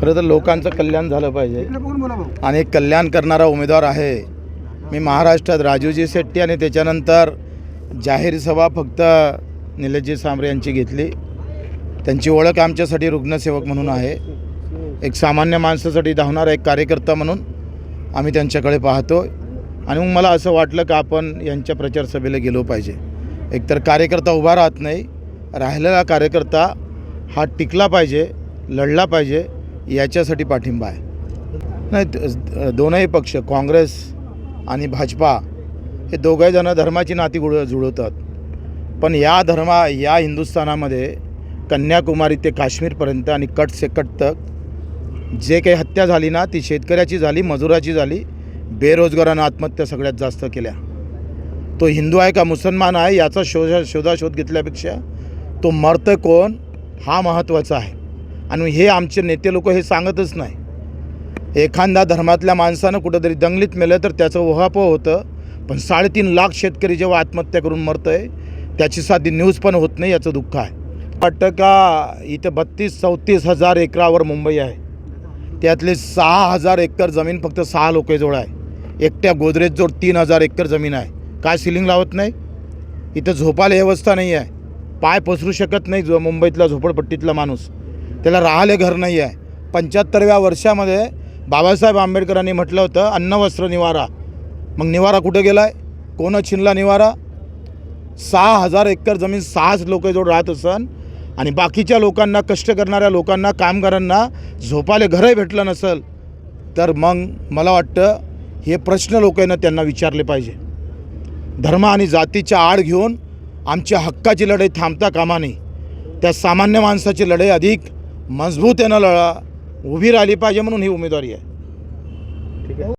खरं तर लोकांचं कल्याण झालं पाहिजे. आणि एक कल्याण करणारा उमेदवार आहे. मी महाराष्ट्रात राजूजी शेट्टी आणि त्याच्यानंतर जाहीर सभा फक्त निलेशजी सांबरे यांची घेतली. त्यांची ओळख आमच्यासाठी रुग्णसेवक म्हणून आहे. एक सामान्य माणसासाठी धावणारा एक कार्यकर्ता म्हणून आम्ही त्यांच्याकडे पाहतो. आणि मग मला असं वाटलं का आपण यांच्या प्रचारसभेला गेलो पाहिजे. एकतर कार्यकर्ता उभा राहत नाही. राहिलेला कार्यकर्ता हा टिकला पाहिजे लढला पाहिजे. याच्यासाठी पाठिंबा आहे. नाही दोनही पक्ष काँग्रेस आणि भाजपा हे दोघेजणं धर्माची नाती गुळ जुळवतात. पण या धर्मा या हिंदुस्थानामध्ये कन्याकुमारी ते काश्मीरपर्यंत आणि कट से कट तक जे काही हत्या झाली ना ती शेतकऱ्याची झाली मजुराची झाली बेरोजगारानं आत्महत्या सगळ्यात जास्त केल्या. तो हिंदू आहे का मुसलमान आहे याचा शोधा शोधाशोध घेतल्यापेक्षा तो मरतं कोण? हा महत्त्वाचा आहे. आणि हे आमचे नेते लोक हे सांगतच नाही. एखाद्या धर्मातल्या माणसानं कुठंतरी दंगलीत मेलं तर त्याचं ओहापोह होतं. पण साडेतीन लाख शेतकरी जेव्हा आत्महत्या करून मरतं आहे त्याची साधी न्यूज पण होत नाही याचं दुःख आहे. वाटतं का इथं बत्तीस चौतीस हजार एकरावर मुंबई आहे. त्यातले सहा हजार एकर जमीन फक्त सहा लोकेजवळ आहे. एकट्या गोदरेजजवळ तीन हजार एकर जमीन आहे. काय सिलिंग लावत नाही? इथं झोपायला व्यवस्था नाही आहे पाय पसरू शकत नाही जो मुंबईतला झोपडपट्टीतला माणूस. त्याला राहाले घर नाही आहे. पंच्याहत्तरव्या वर्षामध्ये बाबासाहेब आंबेडकरांनी म्हटलं होतं अन्न वस्त्र निवारा. मग निवारा कुठं गेला आहे कोण छिनला निवारा? सहा हजार एकर जमीन सहाच लोकांजवळ राहत असन आणि बाकीच्या लोकांना कष्ट करणाऱ्या लोकांना कामगारांना झोपाले घरही भेटलं नसेल तर मग मला वाटतं हे प्रश्न लोकांना त्यांना विचारले पाहिजे. धर्म आणि जातीच्या आड घेऊन आमच्या हक्काची लढाई थांबता कामा नये. त्या सामान्य माणसाची लढाई अधिक मजबूत यानं लढा उभी राहिली पाहिजे म्हणून ही उमेदवारी आहे. ठीक आहे.